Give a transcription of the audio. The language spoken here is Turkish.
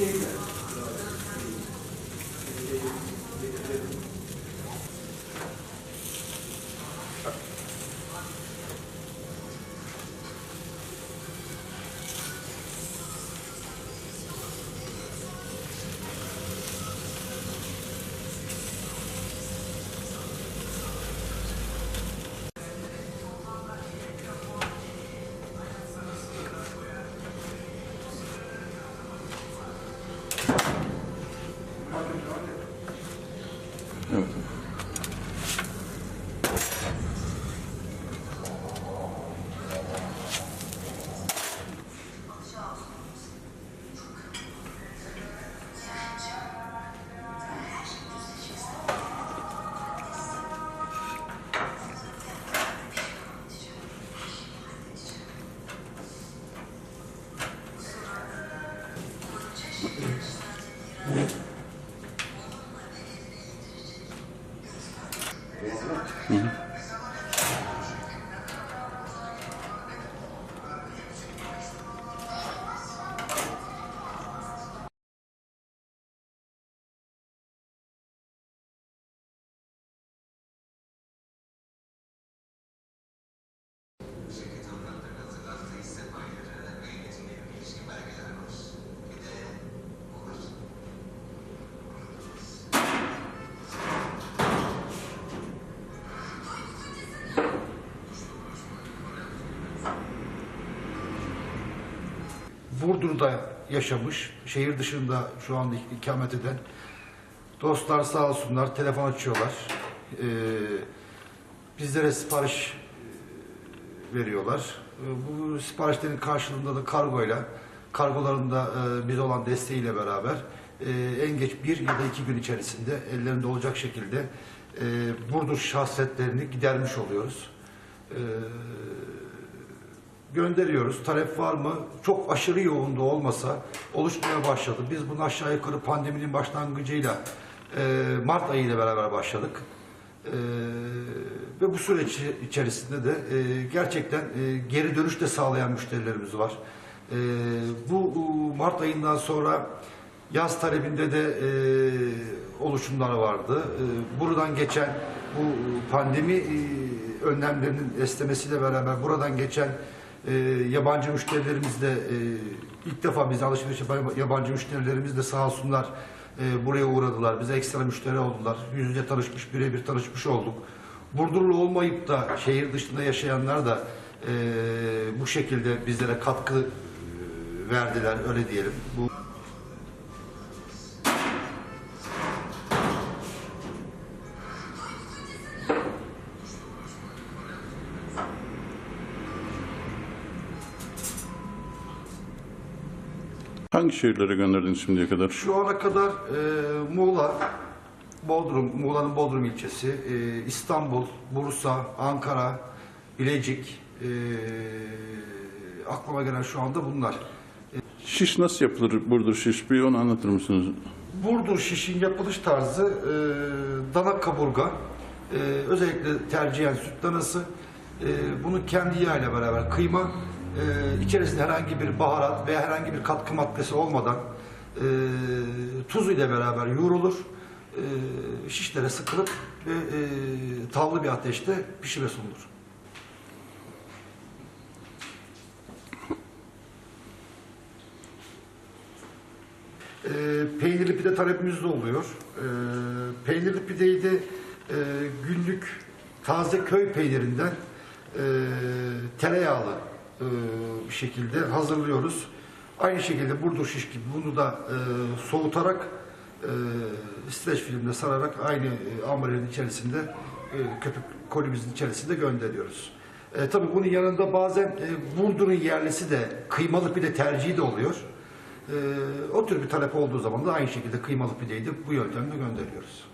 statement. 嗯。Burdur'da yaşamış, şehir dışında şu anda ikamet eden dostlar sağ olsunlar telefon açıyorlar. Ee, bizlere sipariş e, veriyorlar. Ee, Bu siparişlerin karşılığında da kargoyla, kargolarında e, bize olan desteğiyle beraber e, en geç bir ya da iki gün içerisinde ellerinde olacak şekilde Burdur şahsiyetlerini gidermiş oluyoruz. Gönderiyoruz. Talep var mı? Çok aşırı yoğunda olmasa oluşmaya başladı. Biz bunu aşağı yukarı pandeminin başlangıcıyla e, Mart ayı ile beraber başladık. E, ve bu süreç içerisinde de e, gerçekten e, geri dönüş de sağlayan müşterilerimiz var. E, bu Mart ayından sonra yaz talebinde de e, oluşumlar vardı. E, buradan geçen bu pandemi e, önlemlerinin esnemesiyle beraber buradan geçen e, yabancı müşterilerimiz de e, ilk defa bize alışveriş yapan yabancı müşterilerimiz de sağ olsunlar e, buraya uğradılar. Bize ekstra müşteri oldular. Yüz yüze tanışmış, birebir tanışmış olduk. Burdurlu olmayıp da şehir dışında yaşayanlar da e, bu şekilde bizlere katkı e, verdiler öyle diyelim. Bu Hangi şehirlere gönderdiniz şimdiye kadar? Şu ana kadar e, Muğla, Bodrum, Muğla'nın Bodrum ilçesi, e, İstanbul, Bursa, Ankara, Bilecik, e, aklıma gelen şu anda bunlar. Şiş nasıl yapılır Burdur şiş? Bir onu anlatır mısınız? Burdur şişin yapılış tarzı e, dana kaburga, e, özellikle tercihen süt danası, e, bunu kendi yağıyla beraber kıyma, e, içerisinde herhangi bir baharat veya herhangi bir katkı maddesi olmadan e, tuz ile beraber yoğrulur, e, şişlere sıkılıp ve e, tavlı bir ateşte pişire sunulur. E, peynirli pide talepimiz de oluyor. E, peynirli pideyi de e, günlük taze köy peynirinden e, tereyağlı bir şekilde hazırlıyoruz. Aynı şekilde burdur şiş gibi bunu da e, soğutarak e, streç filmde sararak aynı e, amurenin içerisinde e, köpük kolimizin içerisinde gönderiyoruz. E, tabii bunun yanında bazen e, Burdur'un yerlisi de kıymalı pide tercihi de oluyor. Ee, o tür bir talep olduğu zaman da aynı şekilde kıymalı pideyi de bu yöntemle gönderiyoruz.